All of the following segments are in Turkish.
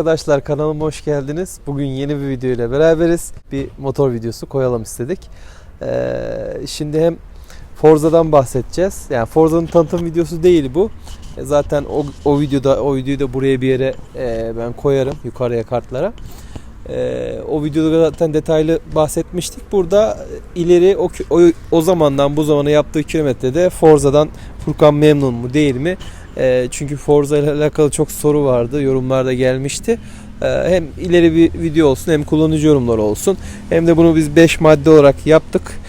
arkadaşlar kanalıma hoş geldiniz. Bugün yeni bir video ile beraberiz. Bir motor videosu koyalım istedik. Ee, şimdi hem Forza'dan bahsedeceğiz. Yani Forza'nın tanıtım videosu değil bu. E, Zaten o, o videoda o videoyu da buraya bir yere e, ben koyarım yukarıya kartlara. E, o videoda zaten detaylı bahsetmiştik. Burada ileri o, o, o zamandan bu zamana yaptığı kilometrede Forza'dan Furkan memnun mu değil mi? E, çünkü Forza ile alakalı çok soru vardı. Yorumlarda gelmişti. E, hem ileri bir video olsun hem kullanıcı yorumları olsun. Hem de bunu biz 5 madde olarak yaptık.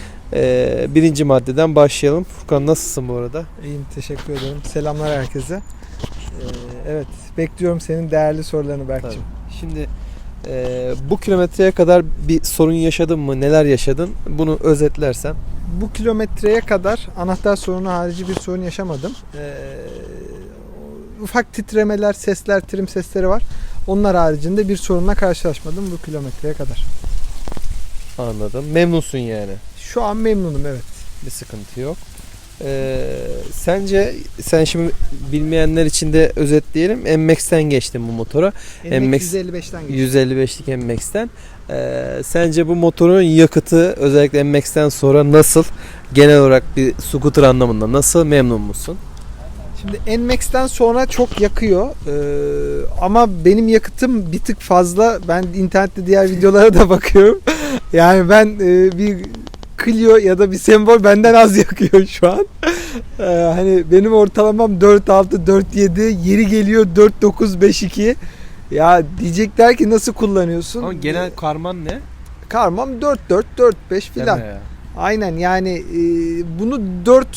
Birinci maddeden başlayalım. Furkan nasılsın bu arada? İyiyim teşekkür ederim. Selamlar herkese. Ee, evet bekliyorum senin değerli sorularını Berk'cim. Şimdi e, bu kilometreye kadar bir sorun yaşadın mı? Neler yaşadın? Bunu özetlersen. Bu kilometreye kadar anahtar sorunu harici bir sorun yaşamadım. Ee, ufak titremeler, sesler, trim sesleri var. Onlar haricinde bir sorunla karşılaşmadım bu kilometreye kadar. Anladım. Memnunsun yani. Şu an memnunum evet. Bir sıkıntı yok. Ee, sence sen şimdi bilmeyenler için de özetleyelim. MX'ten geçtin bu motora. NMAX 155'ten geçti. 155'lik MX'ten. Ee, sence bu motorun yakıtı özellikle MX'ten sonra nasıl? Genel olarak bir scooter anlamında nasıl? Memnun musun? Şimdi NMAX'ten sonra çok yakıyor. Ee, ama benim yakıtım bir tık fazla. Ben internette diğer videolara da bakıyorum. yani ben e, bir Clio ya da bir sembol benden az yakıyor şu an. Ee, hani benim ortalamam 4.6, 4.7, yeri geliyor 4.9, 5.2. Ya diyecekler ki nasıl kullanıyorsun? Ama genel karman ne? Karmam 4.4, 4.5 filan. Deme ya. Aynen yani e, bunu 4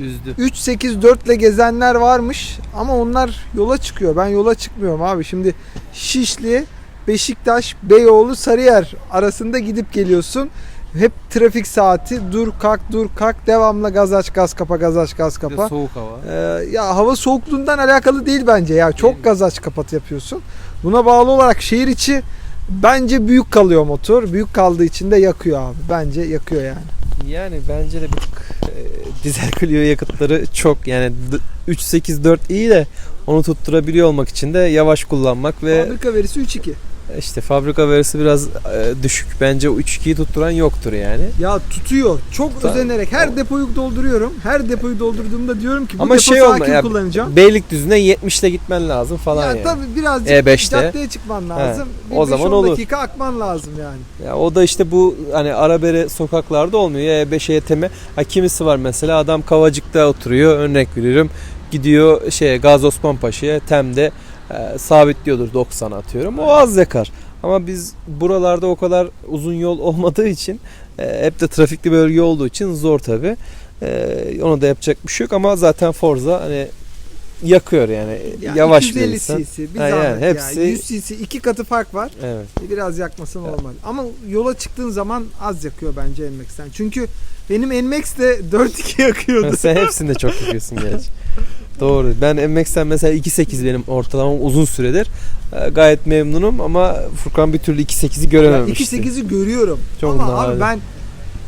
Üzdü. 3-8-4 ile gezenler varmış ama onlar yola çıkıyor. Ben yola çıkmıyorum abi. Şimdi Şişli, Beşiktaş, Beyoğlu, Sarıyer arasında gidip geliyorsun. Hep trafik saati dur kalk dur kalk devamlı gaz aç gaz kapa gaz aç gaz kapa. soğuk hava. Ee, ya hava soğukluğundan alakalı değil bence ya. Değil? Çok gaz aç kapat yapıyorsun. Buna bağlı olarak şehir içi bence büyük kalıyor motor. Büyük kaldığı için de yakıyor abi. Bence yakıyor yani. Yani bence de bir tık e, dizel Clio yakıtları çok yani d- 3.8.4 iyi de onu tutturabiliyor olmak için de yavaş kullanmak ve Fabrika verisi 3.2. işte fabrika verisi biraz e, düşük. Bence o 3.2'yi tutturan yoktur yani. Ya tutuyor. Çok Tamam. özenerek her depoyu dolduruyorum. Her depoyu doldurduğumda diyorum ki bu Ama depo şey olma sakin ya, kullanacağım. Beylikdüzü'ne 70 ile gitmen lazım falan Ya yani. tabii birazcık E5'te. caddeye çıkman lazım. Bir o 5-10 zaman olur. dakika akman lazım yani. Ya o da işte bu hani arabere sokaklarda olmuyor. Ya E5'e yeteme. Ha kimisi var mesela adam Kavacık'ta oturuyor. Örnek veriyorum. Gidiyor şeye Gazi Osman Paşa'ya Tem'de e, sabitliyordur 90 atıyorum. O az yakar. Ama biz buralarda o kadar uzun yol olmadığı için e, hep de trafikli bölge olduğu için zor tabi. E, ona da yapacak bir şey yok ama zaten Forza hani yakıyor yani. Ya Yavaş 250 verirsen. cc bir Ha, yani ya. hepsi- 100 cc iki katı fark var. Evet. Biraz yakması Ya. normal. Ama yola çıktığın zaman az yakıyor bence NMAX'ten. Çünkü benim NMAX de 4.2 yakıyordu. Sen hepsinde çok yapıyorsun gerçi. Doğru. Ben MX'ten mesela 2.8 benim ortalamam uzun süredir. Ee, gayet memnunum ama Furkan bir türlü 2.8'i Ya görememişti. 2.8'i görüyorum. Çok Ama abi ben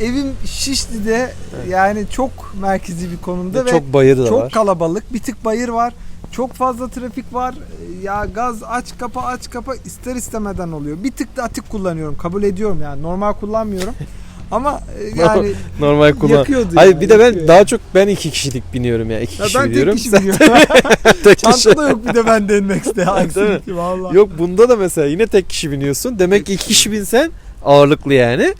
evim Şişli'de yani çok merkezi bir konumda ve çok bayırı da çok var. kalabalık. Bir tık bayır var. Çok fazla trafik var. Ya gaz aç kapa aç kapa ister istemeden oluyor. Bir tık da atık kullanıyorum. Kabul ediyorum yani. Normal kullanmıyorum. Ama e, yani Normal kullan. yakıyordu Hayır yani, bir de ben yakıyor daha çok ben iki kişilik biniyorum ya. iki Ya kişi ben biniyorum. tek kişi biniyorum. tek kişi. Çantada yok bir de ben Denmex'te. Değil mi? Aksilik gibi valla. Yok bunda da mesela yine tek kişi biniyorsun. Demek ki iki kişi binsen ağırlıklı yani.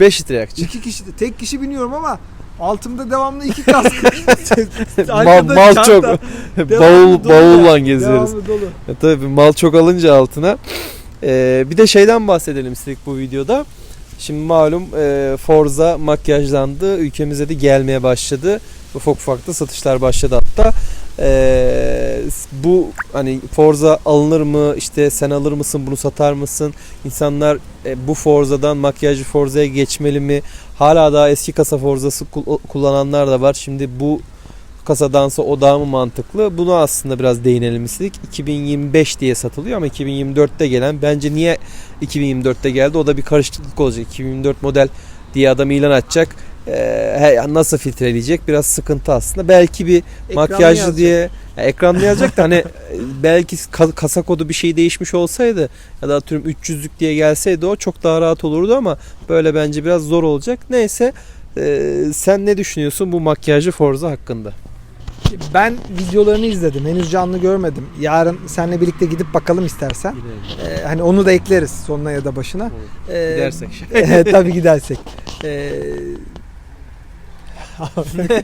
5 litre yakacak. İki kişi tek kişi biniyorum ama altımda devamlı iki kask. mal, mal çanta, çok. Bavul, bavulla geziyoruz. E tabii mal çok alınca altına. Ee, bir de şeyden bahsedelim istedik bu videoda. Şimdi malum e, Forza makyajlandı. Ülkemize de gelmeye başladı. Ufak ufak da satışlar başladı hatta. Ee, bu hani Forza alınır mı? İşte sen alır mısın? Bunu satar mısın? İnsanlar e, bu Forza'dan makyajlı Forza'ya geçmeli mi? Hala daha eski kasa Forza'sı kul- kullananlar da var. Şimdi bu kasadansa o daha mı mantıklı? Bunu aslında biraz değinelim istedik. 2025 diye satılıyor ama 2024'te gelen bence niye 2024'te geldi? O da bir karışıklık olacak. 2024 model diye adam ilan açacak. Ee, nasıl filtreleyecek? Biraz sıkıntı aslında. Belki bir Ekranı makyajlı yazacak. diye Ya ekranda yazacak da hani belki ka- kasa kodu bir şey değişmiş olsaydı ya da atıyorum 300'lük diye gelseydi o çok daha rahat olurdu ama böyle bence biraz zor olacak. Neyse e, sen ne düşünüyorsun bu makyajlı Forza hakkında? Ben videolarını izledim. Henüz canlı görmedim. Yarın seninle birlikte gidip bakalım istersen. Ee, hani onu da ekleriz sonuna ya da başına. Ee, Gidersek. tabii gidersek. Ee,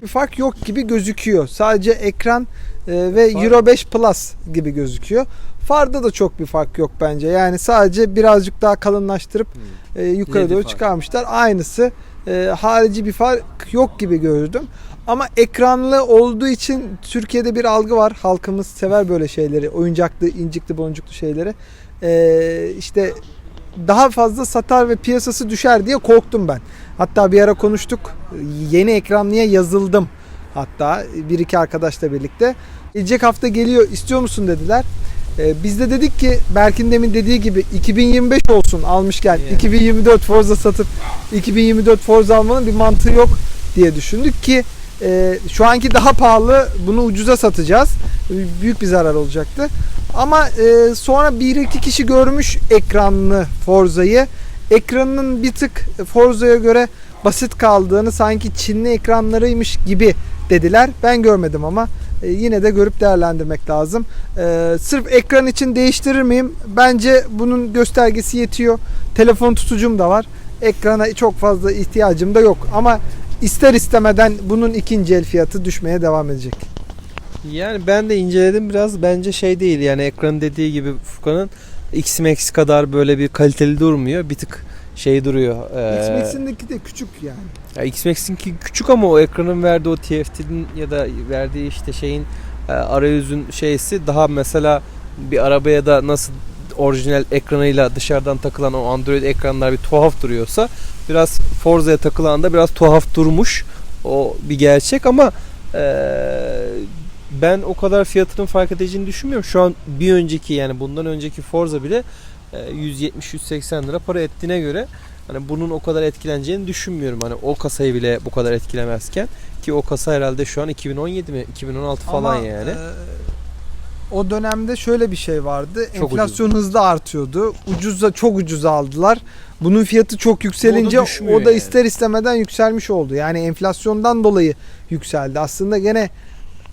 bir fark yok gibi gözüküyor. Sadece ekran e, ve Far- Euro 5 Plus gibi gözüküyor. Farda da çok bir fark yok bence. Yani sadece birazcık daha kalınlaştırıp e, yukarı Ledi doğru fark. çıkarmışlar. Aynısı. E, harici bir fark yok gibi gördüm. Ama ekranlı olduğu için Türkiye'de bir algı var. Halkımız sever böyle şeyleri. Oyuncaklı, incikli, boncuklu şeyleri. E, işte daha fazla satar ve piyasası düşer diye korktum ben. Hatta bir ara konuştuk. Yeni ekranlıya yazıldım. Hatta bir iki arkadaşla birlikte. Gelecek hafta geliyor istiyor musun dediler. Ee, biz de dedik ki Berk'in demin dediği gibi 2025 olsun almışken Yani. 2024 Forza satıp 2024 Forza almanın bir mantığı yok diye düşündük ki e, şu anki daha pahalı bunu ucuza satacağız. Büyük bir zarar olacaktı. Ama e, sonra bir iki kişi görmüş ekranlı Forza'yı. Ekranının bir tık Forza'ya göre basit kaldığını sanki Çinli ekranlarıymış gibi dediler. Ben görmedim ama e, yine de görüp değerlendirmek lazım. E, sırf ekran için değiştirir miyim? Bence bunun göstergesi yetiyor. Telefon tutucum da var. Ekrana çok fazla ihtiyacım da yok. Ama ister istemeden bunun ikinci el fiyatı düşmeye devam edecek. Yani ben de inceledim biraz bence şey değil yani ekranın dediği gibi Furkan'ın X-Max kadar böyle bir kaliteli durmuyor. Bir tık şey duruyor. Ee, X-Max'indeki de küçük yani. ya X-Max'inki küçük ama o ekranın verdiği o TFT'nin ya da verdiği işte şeyin e, arayüzün şeysi daha mesela bir arabaya da nasıl orijinal ekranıyla dışarıdan takılan o Android ekranlar bir tuhaf duruyorsa biraz Forza'ya takılan da biraz tuhaf durmuş. O bir gerçek ama e, ben o kadar fiyatının fark edeceğini düşünmüyorum. Şu an bir önceki yani bundan önceki Forza bile e, 170-180 lira para ettiğine göre hani bunun o kadar etkileneceğini düşünmüyorum. Hani o kasayı bile bu kadar etkilemezken ki o kasa herhalde şu an 2017 mi 2016 falan Ama, yani. e, o dönemde şöyle bir şey vardı. Çok Enflasyon hızlı artıyordu. Ucuza çok ucuza aldılar. Bunun fiyatı çok yükselince O o da düşmüyor da, yani. ister istemeden yükselmiş oldu. Yani enflasyondan dolayı yükseldi. Aslında gene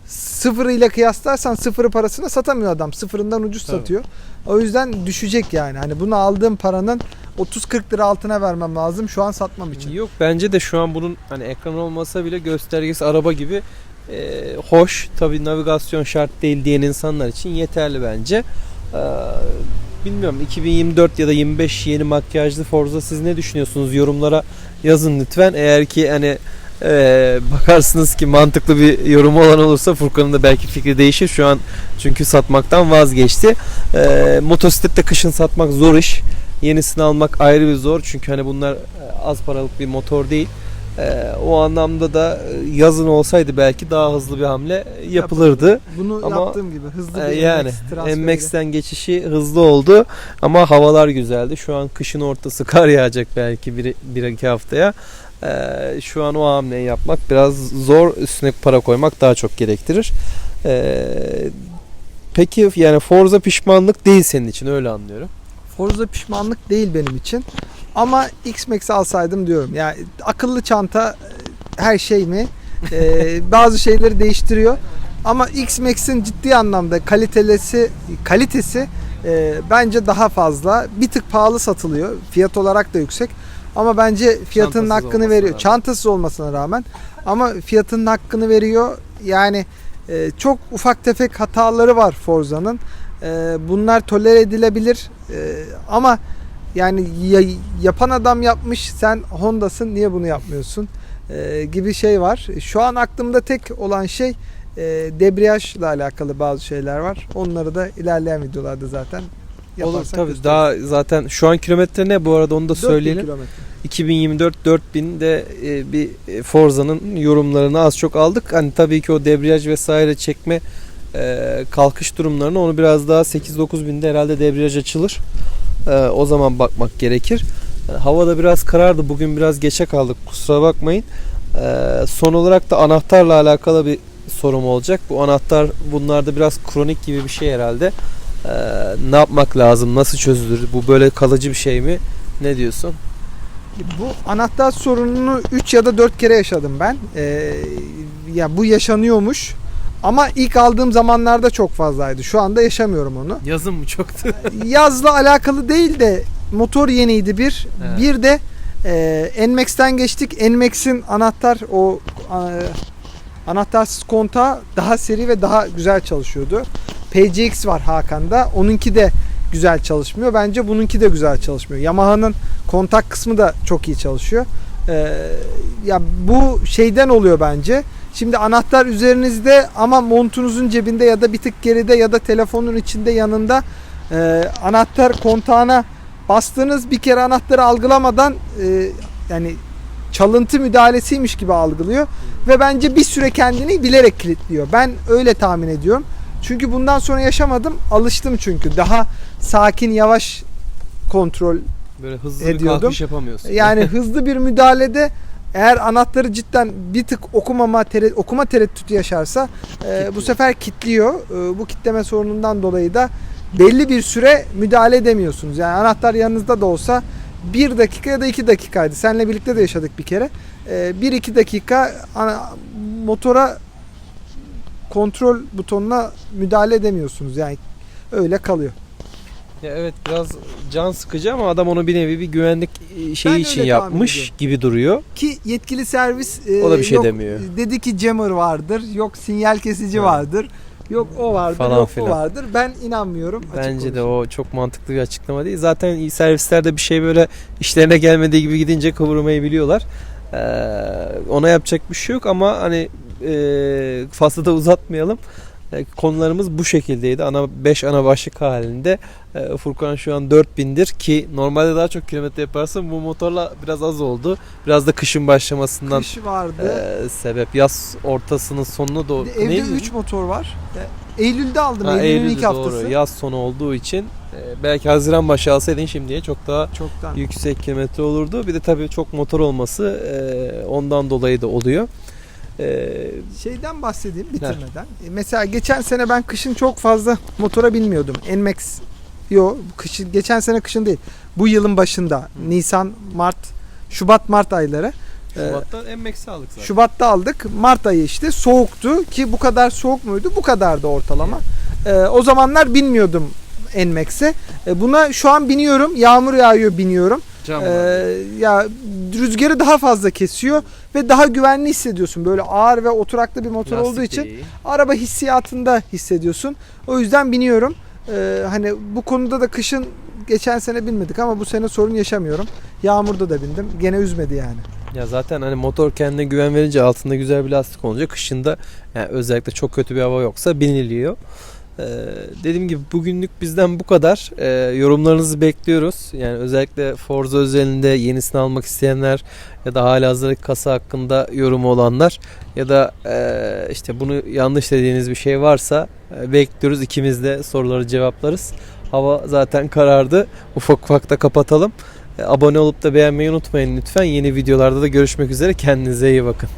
sıfır ile kıyaslarsan sıfırı parasına satamıyor adam. Sıfırından ucuz Tabii. satıyor. O yüzden düşecek yani. Hani bunu aldığım paranın 30-40 lira altına vermem lazım şu an satmam için. Yok bence de şu an bunun hani ekran olmasa bile göstergesi araba gibi e, hoş. Tabi navigasyon şart değil diyen insanlar için yeterli bence. Ee, bilmiyorum 2024 ya da 25 yeni makyajlı Forza siz ne düşünüyorsunuz? Yorumlara yazın lütfen. Eğer ki hani e, bakarsınız ki mantıklı bir yorumu olan olursa Furkan'ın da belki fikri değişir. Şu an çünkü satmaktan vazgeçti. E, motosiklette kışın satmak zor iş. Yenisini almak ayrı bir zor. Çünkü hani bunlar e, az paralık bir motor değil. E, o anlamda da e, yazın olsaydı belki daha hızlı bir hamle yapılırdı. Bunu Ama, yaptığım gibi hızlı E, bir yani. MX'ten geçişi hızlı oldu ama havalar güzeldi. Şu an kışın ortası kar yağacak belki bir, bir iki haftaya. E, şu an o hamleyi yapmak biraz zor. Üstüne para koymak daha çok gerektirir. E, peki yani Forza pişmanlık değil senin için öyle anlıyorum. Forza pişmanlık değil benim için. Ama X-Max alsaydım diyorum. Yani akıllı çanta e, her şey mi? Ee, bazı şeyleri değiştiriyor. Ama X-Max'in ciddi anlamda kalitesi kalitesi e, bence daha fazla. Bir tık pahalı satılıyor. Fiyat olarak da yüksek. Ama bence fiyatının Çantasız hakkını olmasına veriyor. rağmen. Çantasız olmasına rağmen. Ama fiyatının hakkını veriyor. Yani e, çok ufak tefek hataları var Forza'nın. E, bunlar tolere edilebilir. E, ama yani ya- yapan adam yapmış sen Honda'sın niye bunu yapmıyorsun E, gibi şey var. Şu an aklımda tek olan şey e, debriyajla alakalı bazı şeyler var. Onları da ilerleyen videolarda zaten Olur tabii gösteririz. daha zaten şu an kilometre ne bu arada onu da 4000 söyleyelim. kilometre. 2024 4000 de e, bir e, Forza'nın yorumlarını az çok aldık. Hani tabii ki o debriyaj vesaire çekme e, kalkış durumlarını onu biraz daha 8-9 binde herhalde debriyaj açılır. E, o zaman bakmak gerekir. E, havada biraz karardı. Bugün biraz geçe kaldık. Kusura bakmayın. E, son olarak da anahtarla alakalı bir sorum olacak. Bu anahtar bunlarda biraz kronik gibi bir şey herhalde. Ee, ne yapmak lazım? Nasıl çözülür? Bu böyle kalıcı bir şey mi? Ne diyorsun? Bu anahtar sorununu 3 ya da 4 kere yaşadım ben. Ee, ya bu yaşanıyormuş. Ama ilk aldığım zamanlarda çok fazlaydı. Şu anda yaşamıyorum onu. Yazın mı çoktu? Yazla alakalı değil de motor yeniydi bir. Evet. Bir de e, NMAX'ten geçtik. NMAX'in anahtar o e, anahtarsız kontağı daha seri ve daha güzel çalışıyordu. PCX var Hakan'da. Onunki de güzel çalışmıyor. Bence bununki de güzel çalışmıyor. Yamaha'nın kontak kısmı da çok iyi çalışıyor. Ee, ya bu şeyden oluyor bence. Şimdi anahtar üzerinizde ama montunuzun cebinde ya da bir tık geride ya da telefonun içinde yanında e, anahtar kontağına bastığınız bir kere anahtarı algılamadan e, yani çalıntı müdahalesiymiş gibi algılıyor ve bence bir süre kendini bilerek kilitliyor. Ben öyle tahmin ediyorum. Çünkü bundan sonra yaşamadım. Alıştım çünkü. Daha sakin, yavaş kontrol Böyle hızlı bir Ediyordum. kalkış yapamıyorsun. yani hızlı bir müdahalede eğer anahtarı cidden bir tık okumama tere- okuma tereddütü yaşarsa e, bu sefer kilitliyor. E, bu kitleme sorunundan dolayı da belli bir süre müdahale edemiyorsunuz. Yani anahtar yanınızda da olsa bir dakika ya da iki dakikaydı. Seninle birlikte de yaşadık bir kere. E, bir iki dakika ana- motora kontrol butonuna müdahale edemiyorsunuz. Yani öyle kalıyor. Ya evet biraz can sıkıcı ama adam onu bir nevi bir güvenlik e, şeyi Ben için yapmış gibi duruyor. Ki yetkili servis e, O da bir şey yok, demiyor. Dedi ki jammer vardır, yok sinyal kesici Evet. vardır, yok o vardır, Falan yok filan. o vardır. Ben inanmıyorum. Bence de o çok mantıklı bir açıklama değil. Zaten servislerde bir şey böyle işlerine gelmediği gibi gidince kıvırmayı biliyorlar. Ee, ona yapacak bir şey yok ama hani e, fazla da uzatmayalım. E, konularımız bu şekildeydi. Ana 5 ana başlık halinde. E, Furkan şu an 4000'dir ki normalde daha çok kilometre yaparsın. Bu motorla biraz az oldu. Biraz da kışın başlamasından Kış vardı. e, sebep. Yaz ortasının sonuna doğru. Evde Neydi? 3 motor var. E, Eylül'de aldım. Ha, Eylül'ün Eylül'de ilk haftası. doğru. Yaz sonu olduğu için e, belki Haziran başı alsaydın şimdiye çok daha Çoktan. yüksek kilometre olurdu. Bir de tabii çok motor olması e, ondan dolayı da oluyor. E, Şeyden bahsedeyim bitirmeden. E, Mesela geçen sene ben kışın çok fazla motora binmiyordum. Nmax Yo, kışın geçen sene kışın değil. Bu yılın başında Nisan, Mart, Şubat, Mart ayları. E, Şubat'ta MX'i aldık zaten. Şubat'ta aldık. Mart ayı işte soğuktu ki bu kadar soğuk muydu? Bu kadardı ortalama. Ee, o zamanlar binmiyordum Nmax'e. Ee, buna şu an biniyorum. Yağmur yağıyor biniyorum. Cam Ee, ya rüzgarı daha fazla kesiyor ve daha güvenli hissediyorsun. Böyle ağır ve oturaklı bir motor Lastik olduğu için iyi. araba hissiyatında hissediyorsun. O yüzden biniyorum. Ee, hani bu konuda da kışın geçen sene binmedik ama bu sene sorun yaşamıyorum. Yağmurda da bindim. Gene üzmedi yani. Ya zaten hani motor kendine güven verince altında güzel bir lastik olunca kışında yani özellikle çok kötü bir hava yoksa biniliyor. Ee, dediğim gibi bugünlük bizden bu kadar. Ee, yorumlarınızı bekliyoruz. Yani özellikle Forza özelinde yenisini almak isteyenler ya da hala hazırlık kasa hakkında yorumu olanlar ya da e, işte bunu yanlış dediğiniz bir şey varsa e, bekliyoruz. İkimiz de soruları cevaplarız. Hava zaten karardı. Ufak ufak da kapatalım. E, Abone olup da beğenmeyi unutmayın lütfen. Yeni videolarda da görüşmek üzere. Kendinize iyi bakın.